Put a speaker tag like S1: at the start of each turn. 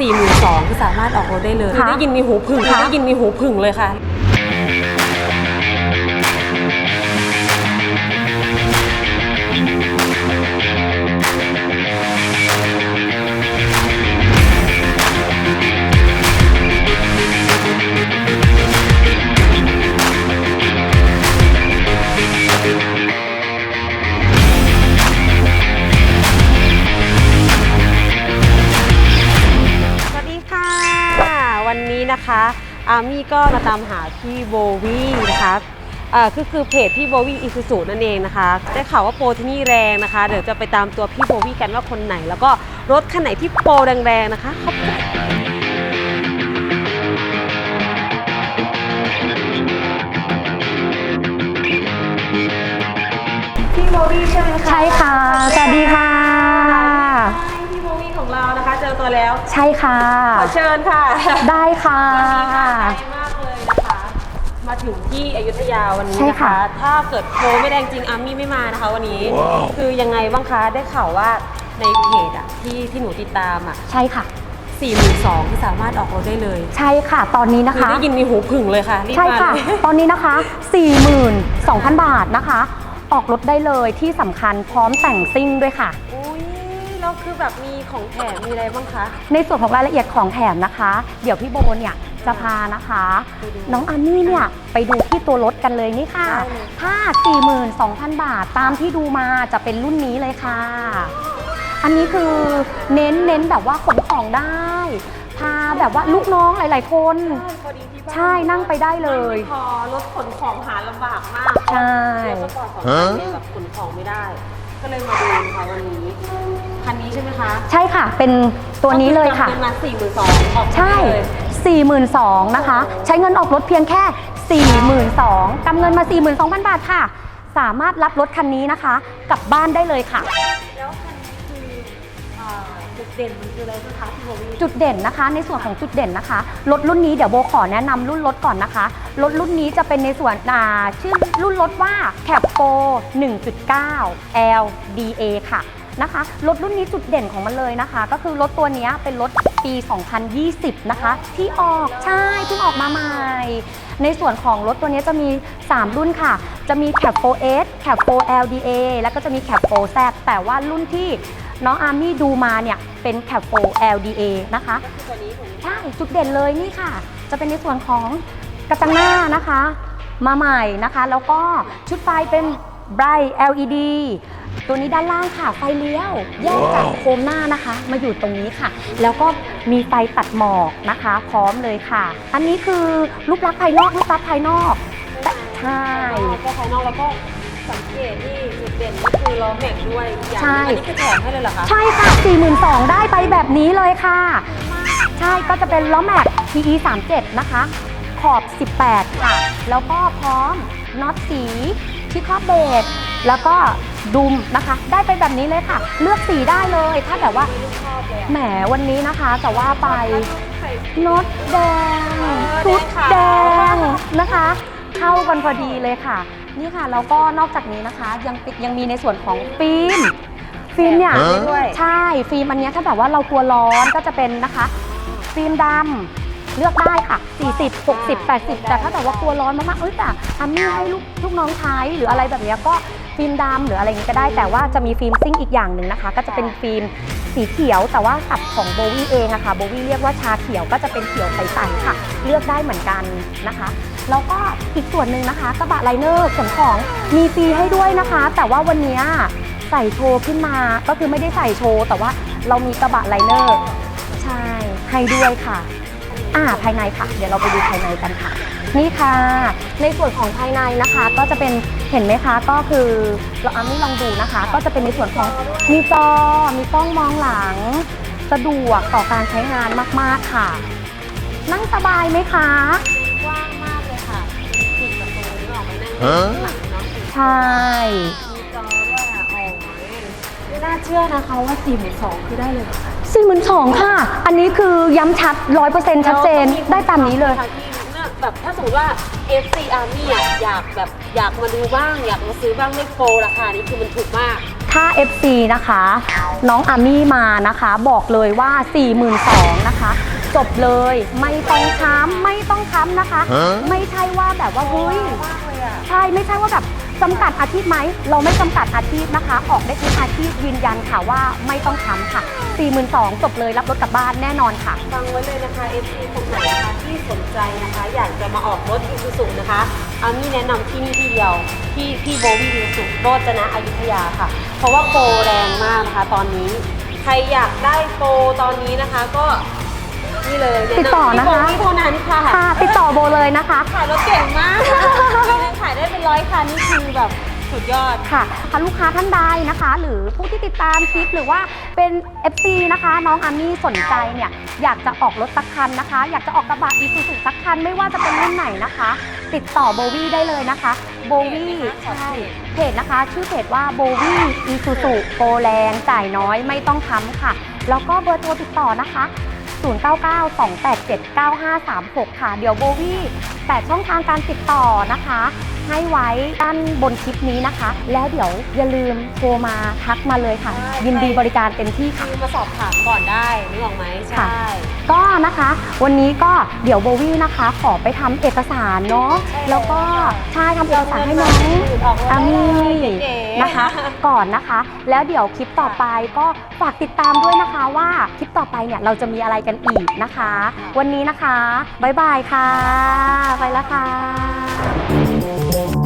S1: 4 2 0 0 0คือสามารถออกรถได้เลย
S2: ค่ะ
S1: ได้ยินมีหูผึ่ง
S2: ค่ะ
S1: ได้ยินมีหูผึ่งเลยค่ะ นนี้นะคะอามี่ก็มาตามหาพี่โบวี่นะคะอ่าคือคือเพจพี่โบวี่อีซูซูนั่นเองนะคะ ได้ข่าวว่าโปรที่นี่แรงนะคะ เดี๋ยวจะไปตามตัวพี่โบวี่กันว่าคนไหน แล้วก็รถคันไหนที่โปรแรงๆนะคะขอบคุณพี่โบวี่ใช่ไหมคะ
S2: ใช่ค่ะสวัส ใช่ค่ะ
S1: ขอเชิญค่ะ
S2: ได้ค่ะ
S1: วันนี้ค่ะไกลมากเลยนะคะ มาถึงที่อยุธยาวันนี้
S2: ใช่
S1: นะ
S2: ค่ะ
S1: คะ ถ้าเกิดโปรไม่แรงจริงอามี่ไม่มานะคะ วันนี้ คือยังไงบ้างคะได้ข่าวว่าในเพจอะที่ที่หนูติดตามอะ
S2: ใช่ค่ะ
S1: 4 2 0 0 0คือสามารถออกรถได้เลย
S2: ใช่ค่ะ ตอนนี้นะ
S1: คือ
S2: คะ
S1: ได้ยินมีหูผึ่งเลยค่ะรีบ
S2: ใช่
S1: มา
S2: ค่ะ
S1: เลย
S2: ตอนนี้นะคะ 42,000 บาทนะคะ ออกรถได้เลยที่สำคัญพร้อมแต่งซิ่งด้วยค่ะ
S1: อุ้ยแล้ว คือแบบมีของแถมมีอะไรบ้างคะ
S2: ในส่วนของรายละเอียดของแถมนะคะ เดี๋ยวพี่โบเนี่ยจะพานะคะ
S1: ไปดู
S2: น้องอามี่เนี่ยไปดูที่ตัวรถกันเลยนี่ค่ะ
S1: ได้เลย
S2: ถ้า 42,000 บาทตามที่ดูมาจะเป็นรุ่นนี้เลยค่ะ อันนี้คือเน้นเน้นแบบว่าขนของได้ พาแบบว่าลูกน้องหลาย ๆ คน
S1: พอดีที่บ้าน
S2: ใช่นั่งไปได้เลย
S1: พอรถขนของหาลำบากมาก
S2: ใช่
S1: เดี๋ยวสปอร์ตของคันเนี่ยแบบขนของไม่ได้ ก็เลยมาดูนะคะวันนี้ คันนี้ใช่ไหมคะ
S2: ใช่ค่ะ เป็นตัวนี้เลยค่ะ
S1: ก็อจำเป็นมาสี่หมื่นสองออก
S2: ใช่
S1: เลย
S2: 42,000นะคะ ใช้เงินออกรถเพียงแค่ 42,000กำเงินมา 42,000 บาทค่ะ สามารถรับรถคันนี้นะคะ กลับบ้านได้เลยค่ะ
S1: แล้วคันนี้คืออ่าจุดเด่นมันคืออะไรบ้างคะพี่โบวี่
S2: จุดเด่นนะคะ ในส่วนของจุดเด่นนะคะ รถรุ่นนี้เดี๋ยวโบขอแนะนำรุ่นรถก่อนนะคะ รถรุ่นนี้จะเป็นในส่วนอ่าชื่อรุ่นรถว่า c a p 1.9 LDA ค่ะ นะคะรถรุ่นนี้จุดเด่นของมันเลยนะคะ ก็คือรถตัวเนี้ยเป็นรถปี 2020 นะคะ ที่ออกใช่เพิ่งออกมาใหม่ ในส่วนของรถตัวนี้จะมี 3 รุ่นค่ะ จะมี c a p 4S c a p 4 LDA แล้วก็จะมี c a p 4Z แต่ว่ารุ่นที่น้องอาร์มี่ดูมาเนี่ยเป็น c a p 4 LDA นะคะ
S1: ก็คือตัวนี้ถูกไหม
S2: ใช่จุดเด่นเลยนี่ค่ะ จะเป็นในส่วนของกระจังหน้านะคะ มาใหม่นะคะ แล้วก็ชุดไฟเป็น Bright LED ตัวนี้ด้านล่างค่ะ ไฟเลี้ยว แยกจากโคมหน้านะคะ มาอยู่ตรงนี้ค่ะ แล้วก็มีไฟตัดหมอกนะคะ พร้อมเลยค่ะ อันนี้คือรูปลักษณ์ภายนอกรูปลักษณ์ภายนอกแต่ใช่
S1: ก็ภายนอกแล้วก็สังเกตที่จุดเด่นก็คือล้อแม็กซ์ด้วยอีกอย่างห
S2: ใช่
S1: นึงอันนี้คือแถมให้เลยเหรอคะ
S2: ใช่ค่ะ 42,000ได้ไปแบบนี้เลยค่ะ ใช่ก็จะเป็นล้อแม็ก PE 37นะคะ ขอบ 18 ค่ะ แล้วก็พร้อมน็อตสีที่ครอบเบรกแล้วก็ ดุมนะคะ ได้ไปแบบนี้เลยค่ะ เลือกสีได้เลยถ้าแบบว่า
S1: ชอบเลยอะ
S2: แหมวันนี้นะคะจะว่าไป
S1: ใส่
S2: น็อตแดง
S1: เออ
S2: ชุด
S1: แด
S2: แด
S1: ง
S2: ง
S1: ขาว
S2: นะคะ เข้ากันพอดีเลยค่ะ นี่ค่ะแล้วก็นอกจากนี้นะคะ ยังติดยังมีในส่วนของฟิล์มฟิล์มเนี่ย
S1: ด้วย
S2: ใช่ฟิล์มอันเนี้ยถ้าแบบว่าเรากลัวร้อนก็จะเป็นนะคะ ฟิล์มดำ เลือกได้ค่ะ 40 60 80 แต่ถ้าแบบว่ากลัวร้อนมากๆเอ้ยแต่อามี่ให้ลูกลูกน้องใช้หรืออะไรแบบเนี้ยก็ฟิล์มดำหรืออะไรอย่างนี้ก็ได้ แต่ว่าจะมีฟิล์มซิ่งอีกอย่างหนึ่งนะคะ ก็จะเป็นฟิล์มสีเขียว แต่ว่าสับของโบวี่เองอะค่ะโบวี่เรียกว่าชาเขียวก็จะเป็นเขียวใสๆค่ะ เลือกได้เหมือนกันนะคะแล้วก็อีกส่วนหนึ่งนะคะกระบะไลเนอร์ขนของมีฟรีให้ด้วยนะคะ แต่ว่าวันเนี้ยใส่โชว์ขึ้นมาก็คือไม่ได้ใส่โชว์แต่ว่าเรามีกระบะไลเนอร์ใช่ให้ด้วยค่ะ อ่าภายในค่ะ เดี๋ยวเราไปดูภายในกันค่ะ นี่ค่ะ ในส่วนของภายในนะคะก็จะเป็นเห็นไหมคะก็คือเราอามี่ลองดูนะคะ ก็จะเป็นในส่วนของมีจอมีกล้องมองหลัง สะดวกต่อการใช้งานมากๆค่ะ นั่งสบายไหมคะ
S1: กว้างมากเลยค่ะปิดประตูนี่ออกไปนั่งข้างหลังเนาะ
S2: ใช่
S1: มีจอด้วยอะโอ้ยไม่น่าเชื่อนะคะว่า4 2 0 0คือได้เลยเหรอคะ
S2: สี่หมื่นสองค่ะ อันนี้คือย้ำชัดร้อยเปอร์เซ็นต์ชัดเจนได้ตามนี้เลย
S1: ค่ะที่เนี่ยแบบถ้าสมมติว่า FC Army อะอยากแบบอยากมาดูบ้าง อยากมาซื้อบ้างไม่โปรราคานี้คือมันถูกมาก
S2: ถ้า FC นะคะ น้องอามี่มานะคะ บอกเลยว่า 42,000นะคะ จบเลยไม่ต้องช้ำไม่ต้องช้ำนะคะ ไม่ใช่ว่าแบบว่าเฮ้ย ใช่ไม่ใช่ว่าแบบจำกัดอาชีพไหม เราไม่จำกัดอาชีพนะคะ ออกได้ทุกอาชีพยืนยันค่ะว่าไม่ต้องช้ำค่ะ 42,000จบเลยรับรถกลับบ้านแน่นอนค่ะ
S1: ฟังไว้เลยนะคะ FC คนไหนนะคะที่สนใจนะคะ อยากจะมาออกรถอีซูซุนะคะอามี่แนะนำที่นี่ที่เดียวที่ที่โบวี่อีซูซุโรจนะอยุธยาค่ะ เพราะว่าโปรแรงมากนะคะตอนนี้ ใครอยากได้โปรตอนนี้นะคะก็นี่เลยแนะ
S2: ติดต่อนำนะคะ
S1: ที่โบวี่เท่านั้นค่ะ
S2: ค่ะติดต่อโบเลยนะคะ
S1: ขายรถเก่งมากค่ะ นร้อยคันนี่คือแบบสุดยอด
S2: ค่ะถ้าลูกค้าท่านใดนะคะ หรือผู้ที่ติดตามคลิปหรือว่าเป็น FC นะคะ น้องอามี่สนใจเนี่ยอยากจะออกรถสักคันนะคะ อยากจะออกกระบะอีซูซูสักคันไม่ว่าจะเป็นรุ่นไหนนะคะ ติดต่อโบวี่ได้เลยนะคะโบวี่
S1: เพจไหมคะ
S2: ใช่เพจนะคะ ชื่อเพจว่าโบวี่อีซูซูโปรแรงจ่ายน้อยไม่ต้องค้ำค่ะ แล้วก็เบอร์โทรติดต่อนะคะ 0992879536 ค่ะ เดี๋ยวโบวี่แต่ช่องทางการติดต่อนะคะ ให้ไว้ด้านบนคลิปนี้นะคะ แล้วเดี๋ยวอย่าลืมโทรมาทักมาเลยค่ะ
S1: ใช่
S2: ยินดีบริการเต็มที่ค่ะ
S1: คือมาสอบถามก่อนได้นึกออกไหม
S2: ค่ะ
S1: ใช่
S2: ก็นะคะ วันนี้ก็เดี๋ยวโบวี่นะคะ ขอไปทำเอกสารเนาะ
S1: ใช่
S2: แล้วก็
S1: ค่ะ
S2: ใช่ทำเอกสารให้น้อง
S1: ออกรถ
S2: อามี่
S1: เก๋ๆ
S2: นะคะ ก่อนนะคะ แล้วเดี๋ยวคลิปต่อไปก็ฝากติดตามด้วยนะคะว่าคลิปต่อไปเนี่ยเราจะมีอะไรกันอีกนะคะ วันนี้นะคะบ๊ายบายค่ะ ไปแล้วค่ะ Thank you.